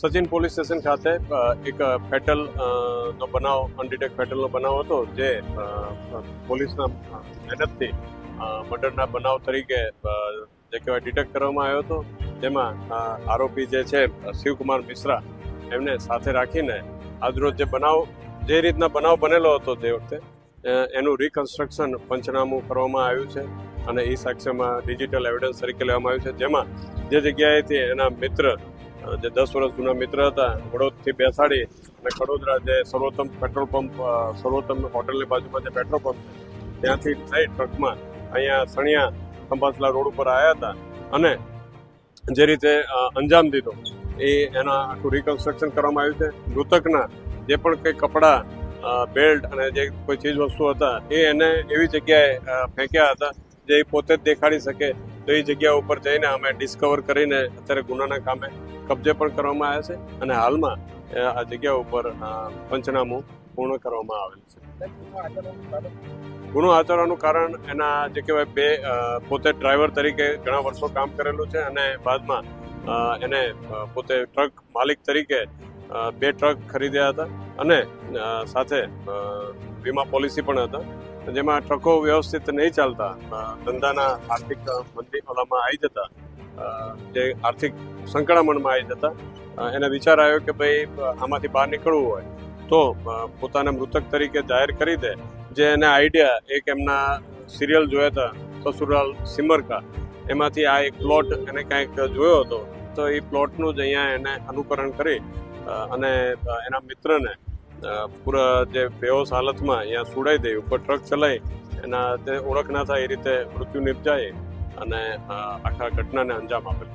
Sachin police station ખાતે એક fatal નો બનાવ અનડિટેક ફેટલનો બનાવ હતો, જે પોલીસના મહેનતથી મર્ડરના બનાવ તરીકે જે કહેવાય ડિટેક્ટ કરવામાં આવ્યો હતો. જેમાં આરોપી જે છે, શિવકુમાર મિશ્રા, એમને સાથે રાખીને આજરોજ જે બનાવ, જે રીતના બનાવ બનેલો હતો તે વખતે એનું રિકન્સ્ટ્રક્શન પંચનામું કરવામાં આવ્યું છે અને એ સાક્ષ્યમાં ડિજિટલ એવિડન્સ તરીકે લેવામાં આવ્યું છે. જેમાં જે જગ્યાએથી એના મિત્ર જે દસ વર્ષ જૂના મિત્ર હતા, વડોદથી બેસાડી અને ખડોદરા જે સર્વોત્તમ પેટ્રોલ પંપ સર્વોત્તમ હોટલની બાજુમાં જે પેટ્રોલ પંપ ત્યાંથી થઈ ટ્રકમાં અહીંયા સણિયા ખંભાસલા રોડ ઉપર આવ્યા હતા અને જે રીતે અંજામ દીધો, એ એના આખું રિકન્સ્ટ્રક્શન કરવામાં આવ્યું છે. મૃતકના જે પણ કંઈ કપડાં બેલ્ટ અને જે કોઈ ચીજ વસ્તુ હતા, એ એને એવી જગ્યાએ ફેંક્યા હતા જે પોતે જ દેખાડી શકે તો એ જગ્યા ઉપર જઈને અમે ડિસ્કવર કરીને અત્યારે ગુનાના કામે કબજે પણ કરવામાં આવ્યા છે અને હાલમાં આ જગ્યા ઉપર પંચનામું પૂર્ણ કરવામાં આવેલ છે. ગુનો આચરવાનું કારણ એના જે કહેવાય બે પોતે ડ્રાઈવર તરીકે ઘણા વર્ષો કામ કરેલું છે અને બાદમાં એને પોતે ટ્રક માલિક તરીકે બે ટ્રક ખરીદ્યા હતા અને સાથે વીમા પોલિસી પણ હતા. જેમાં ટ્રકો વ્યવસ્થિત નહીં ચાલતા ધંધાના આર્થિક મંદી ઓલામાં આવી જતા જે આર્થિક સંકળામણમાં આવી જતા એને વિચાર આવ્યો કે ભાઈ, આમાંથી બહાર નીકળવું હોય, તો પોતાને મૃતક તરીકે જાહેર કરી દે. જે એને આઈડિયા એક એમના સિરિયલ જોયા હતા, સસુરાલ સિમરકા, એમાંથી આ એક પ્લોટ એને કાંઈક જોયો હતો, તો એ પ્લોટનું જ અહીંયા એને અનુકરણ કરી અને એના મિત્રને પૂરા જે બેહોશ હાલતમાં અહીંયા સુડાઈ દઈ, ઉપર ટ્રક ચલાવી એના તે ઓળખ ના થાય એ રીતે મૃત્યુ નિપજાય. અને આખા ઘટનાને અંજામ આપેલ